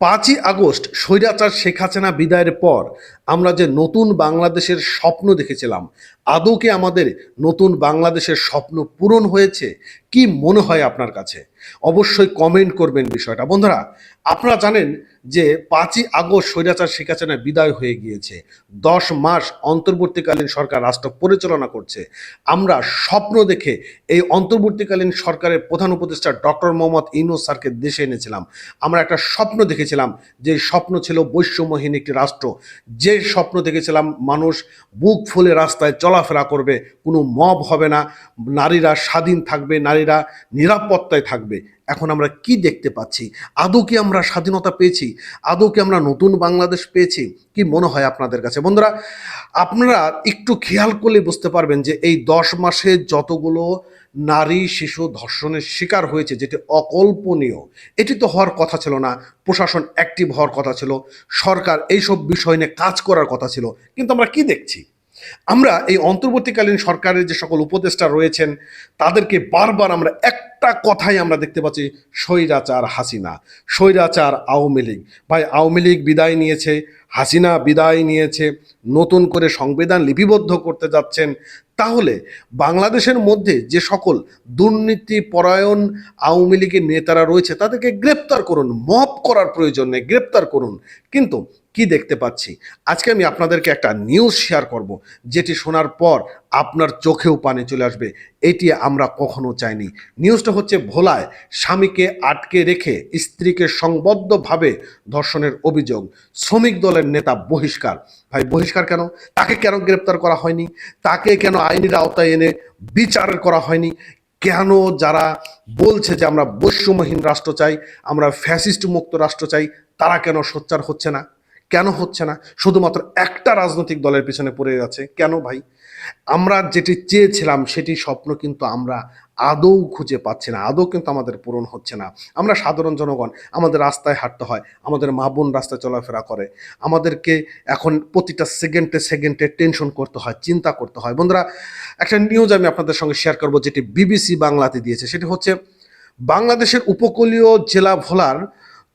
পাঁচই আগস্ট স্বৈরাচার শেখ হাসিনা বিদায়ের পর আমরা যে নতুন বাংলাদেশের স্বপ্ন দেখেছিলাম আদৌকে আমাদের নতুন বাংলাদেশের স্বপ্ন পূরণ হয়েছে? কি মনে হয় আপনার কাছে? অবশ্যই কমেন্ট করবেন বিষয়টা। বন্ধুরা, আপনারা জানেন যে পাঁচই আগস্ট স্বৈরাচার শেখ হাসিনা বিদায় হয়ে গিয়েছে। দশ মাস অন্তর্বর্তীকালীন সরকার রাষ্ট্র পরিচালনা করছে। আমরা স্বপ্ন দেখে এই অন্তর্বর্তীকালীন সরকারের প্রধান উপদেষ্টা ডক্টর মোহাম্মদ ইউনুস স্যারকে দেশে এনেছিলাম। আমরা একটা স্বপ্ন দেখেছিলাম যে স্বপ্ন ছিল বৈষম্যহীন একটি রাষ্ট্র। যে স্বপ্ন দেখেছিলাম, মানুষ বুক ফুলে রাস্তায় চলাফেরা করবে, কোনো মব হবে না, নারীরা স্বাধীন থাকবে নারীরা নিরাপত্তায় থাকবে। এখন আমরা কি দেখতে পাচ্ছি? আদৌ কি আমরা স্বাধীনতা পেয়েছি? আদৌ কি আমরা নতুন বাংলাদেশ পেয়েছি? কি মনে হয় আপনাদের কাছে? বন্ধুরা, আপনারা একটু খেয়াল করলে বুঝতে পারবেন যে এই দশ মাসে যতগুলো নারী শিশু ধর্ষণের শিকার হয়েছে, যেটি অকল্পনীয়, এটি তো হওয়ার কথা ছিল না। প্রশাসন অ্যাক্টিভ হওয়ার কথা ছিল। সরকার এইসব বিষয় নিয়ে কাজ করার কথা ছিল। কিন্তু আমরা কি দেখছি? আমরা এই অন্তর্বর্তীকালীন সরকারের যে সকল উপদেষ্টা রয়েছেন, তাদেরকে বারবার আমরা একটা কথাই আমরা দেখতে পাচ্ছি, স্বৈরাচার হাসিনা। স্বৈরাচার আওয়ামী লীগ। ভাই, আওয়ামী লীগ বিদায় নিয়েছে, হাসিনা বিদায় নিয়েছে, নতুন করে সংবিধান লিপিবদ্ধ করতে যাচ্ছেন। তাহলে বাংলাদেশের মধ্যে যে সকল দুর্নীতি পরায়ণ আওয়ামী লীগের নেতারা রয়েছে, তাদেরকে গ্রেপ্তার করুন মপ করার প্রয়োজন নেই, গ্রেপ্তার করুন। কিন্তু কি দেখতে পাচ্ছি? আজকে আমি আপনাদেরকে একটা নিউজ শেয়ার করব, যেটি শোনার পর আপনার চোখেও পানি চলে আসবে। এটি আমরা কখনো চাইনি। নিউজটা হচ্ছে ভোলায় স্বামীকে আটকে রেখে স্ত্রীকে সংবদ্ধভাবে ধর্ষণের অভিযোগ। শ্রমিক দলের নেতা বহিষ্কার। ভাই, বহিষ্কার কেন? তাকে কেন গ্রেপ্তার করা হয়নি? তাকে কেন আইনের আওতায় এনে বিচার করা হয়নি? কেন যারা বলছে যে আমরা বৈষম্যহীন রাষ্ট্র চাই, আমরা ফ্যাসিস্ট মুক্ত রাষ্ট্র চাই, তারা কেন সোচ্চার হচ্ছে না? কেন হচ্ছে না? শুধুমাত্র একটা রাজনৈতিক দলের পিছনে পড়ে যাচ্ছে কেন ভাই? আমরা যেটি চেয়েছিলাম, সেটি স্বপ্ন কিন্তু আমরা আদৌ খুঁজে পাচ্ছি না। আদৌ কিন্তু আমাদের পূরণ হচ্ছে না। আমরা সাধারণ জনগণ, আমাদের রাস্তায় হাঁটতে হয়, আমাদের মা বোন রাস্তায় চলাফেরা করে, আমাদেরকে এখন প্রতিটা সেকেন্ডে সেকেন্ডে টেনশন করতে হয়, চিন্তা করতে হয়। বন্ধুরা, একটা নিউজ আমি আপনাদের সঙ্গে শেয়ার করব, যেটি বিবিসি বাংলাতে দিয়েছে। সেটি হচ্ছে, বাংলাদেশের উপকূলীয় জেলা ভোলার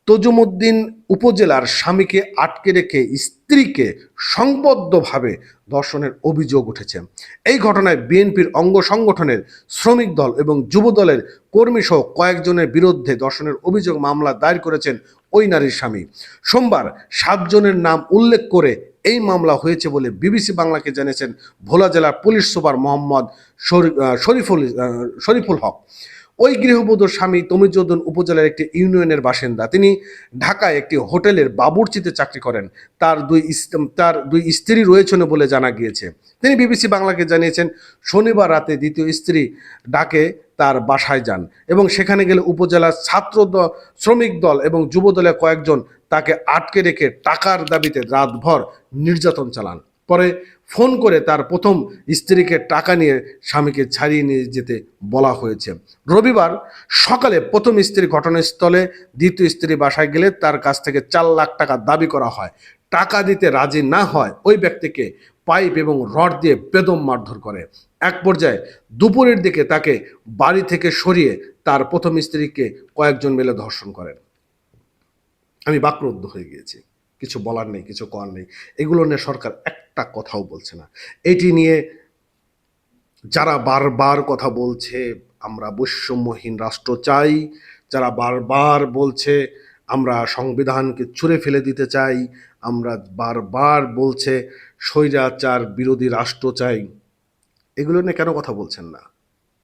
তজুমুদ্দিন উপজেলার স্বামীকে আটকে রেখে স্ত্রীকে সংবদ্ধভাবে ধর্ষণের অভিযোগ উঠেছে। এই ঘটনায় বিএনপির অঙ্গ সংগঠনের শ্রমিক দল এবং যুব দলের কর্মীসহ কয়েকজনের বিরুদ্ধে ধর্ষণের অভিযোগ মামলা দায়ের করেছেন ওই নারীর স্বামী। সোমবার সাতজনের নাম উল্লেখ করে এই মামলা হয়েছে বলে বিবিসি বাংলাকে জানিয়েছেন ভোলা জেলার পুলিশ সুপার মোহাম্মদ শরীফুল শরীফুল হক। ওই গৃহবধূর স্বামী তমিজুদ্দিন উপজেলার একটি ইউনিয়নের বাসিন্দা। তিনি ঢাকায় একটি হোটেলের বাবুর্চিতে চাকরি করেন। তার দুই তার দুই স্ত্রী রয়েছেন বলে জানা গিয়েছে। তিনি বিবিসি বাংলাকে জানিয়েছেন, শনিবার রাতে দ্বিতীয় স্ত্রী ডাকে তার বাসায় যান এবং সেখানে গেলে উপজেলার ছাত্র শ্রমিক দল এবং যুব দলের কয়েকজন তাকে আটকে রেখে টাকার দাবিতে রাতভর নির্যাতন চালান। পরে ফোন করে তার প্রথম স্ত্রীকে টাকা নিয়ে স্বামীকে ছাড়িয়ে নিয়ে যেতে বলা হয়েছে। রবিবার সকালে প্রথম স্ত্রী ঘটনাস্থলে দ্বিতীয় স্ত্রী বাসায় গেলে তার কাছ থেকে চার লাখ টাকা দাবি করা হয়। টাকা দিতে রাজি না হয় ওই ব্যক্তিকে পাইপ এবং রড দিয়ে বেদম মারধর করে। এক পর্যায়ে দুপুরের দিকে তাকে বাড়ি থেকে সরিয়ে তার প্রথম স্ত্রীকে কয়েকজন মিলে ধর্ষণ করেন। আমি বাক্রুদ্ধ হয়ে গিয়েছি। কিছু বলার নেই, কিছু করার নেই। এগুলো নিয়ে সরকার একটা কথাও বলছে না। এটি নিয়ে যারা বারবার কথা বলছে, আমরা বৈষম্যহীন রাষ্ট্র চাই। যারা বারবার বলছে, আমরা সংবিধানকে ছুঁড়ে ফেলে দিতে চাই। আমরা বারবার বলছে, স্বৈরাচার বিরোধী রাষ্ট্র চাই। এগুলো নিয়ে কেন কথা বলছেন না?